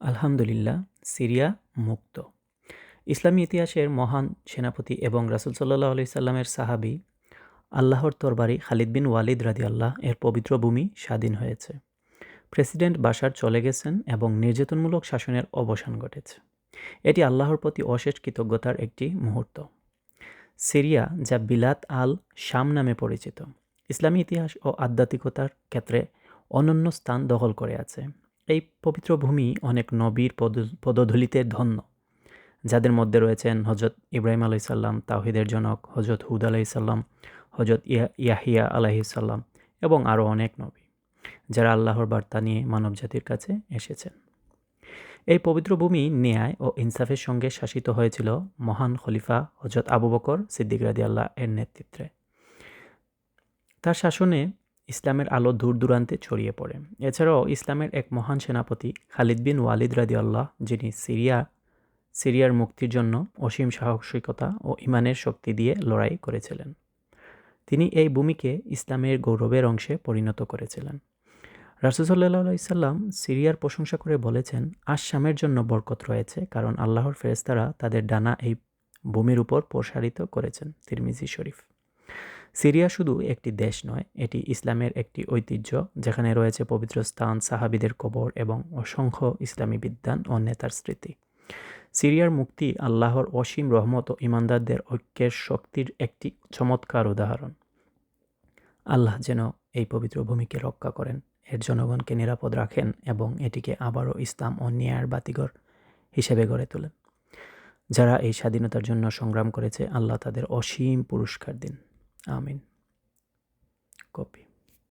আলহামদুলিল্লাহ, সিরিয়া মুক্ত। ইসলামী ইতিহাসের মহান সেনাপতি এবং রাসুল সাল্লাহ আলি সাল্লামের সাহাবি আল্লাহর তরবারি খালিদ বিন ওয়ালিদ রাদি আল্লাহ এর পবিত্র ভূমি স্বাধীন হয়েছে। প্রেসিডেন্ট বাসার চলে গেছেন এবং নির্যাতনমূলক শাসনের অবসান ঘটেছে। এটি আল্লাহর প্রতি অশেষ কৃতজ্ঞতার একটি মুহূর্ত। সিরিয়া, যা বিলাত আল শাম নামে পরিচিত, ইসলামী ইতিহাস ও আধ্যাত্মিকতার ক্ষেত্রে অনন্য স্থান দখল করে আছে। এই পবিত্র ভূমি অনেক নবীর পদ, পদধূলিতে ধন্য। যাদের মধ্যে রয়েছেন হজরত ইব্রাহিম আলাইসাল্লাম তাহিদের জনক হজরত হুদ আলাইসাল্লাম হজরত ইয়া, ইয়াহিয়া আলাইসাল্লাম এবং আরও অনেক নবী, যারা আল্লাহর বার্তা নিয়ে মানবজাতির কাছে এসেছেন। এই পবিত্র ভূমি ন্যায় ও ইনসাফের সঙ্গে শাসিত হয়েছিল মহান খলিফা হজরত আবু বকর সিদ্দিক রাদি আল্লাহ এর নেতৃত্বে। তার শাসনে ইসলামের আলো দূর দূরান্তে ছড়িয়ে পড়ে। এছাড়াও ইসলামের এক মহান সেনাপতি খালিদ বিন ওয়ালিদ রাদি আল্লাহ যিনি সিরিয়া, সিরিয়ার মুক্তির জন্য অসীম সাহসিকতা ও ইমানের শক্তি দিয়ে লড়াই করেছিলেন। তিনি এই ভূমিকে ইসলামের গৌরবের অংশে পরিণত করেছিলেন। রাসুসাল্লাহ ইসাল্লাম সিরিয়ার প্রশংসা করে বলেছেন আসামের জন্য বরকত রয়েছে, কারণ আল্লাহর ফেরেস্তারা তাদের ডানা এই ভূমির উপর প্রসারিত করেছেন, তিরমিজি শরীফ। সিরিয়া শুধু একটি দেশ নয়, এটি ইসলামের একটি ঐতিহ্য, যেখানে রয়েছে পবিত্র স্থান, সাহাবিদের কবর এবং অসংখ্য ইসলামী বিদ্যান ও নেতার স্মৃতি। সিরিয়ার মুক্তি আল্লাহর অসীম রহমত ও ইমানদারদের ঐক্যের শক্তির একটি চমৎকার উদাহরণ। আল্লাহ যেন এই পবিত্র ভূমিকে রক্ষা করেন, এর জনগণকে নিরাপদ রাখেন এবং এটিকে আবারও ইসলাম ও ন্যায়ের বাতিঘর হিসেবে গড়ে তোলেন। যারা এই স্বাধীনতার জন্য সংগ্রাম করেছে, আল্লাহ তাদের অসীম পুরস্কার দিন। Amén. Copy.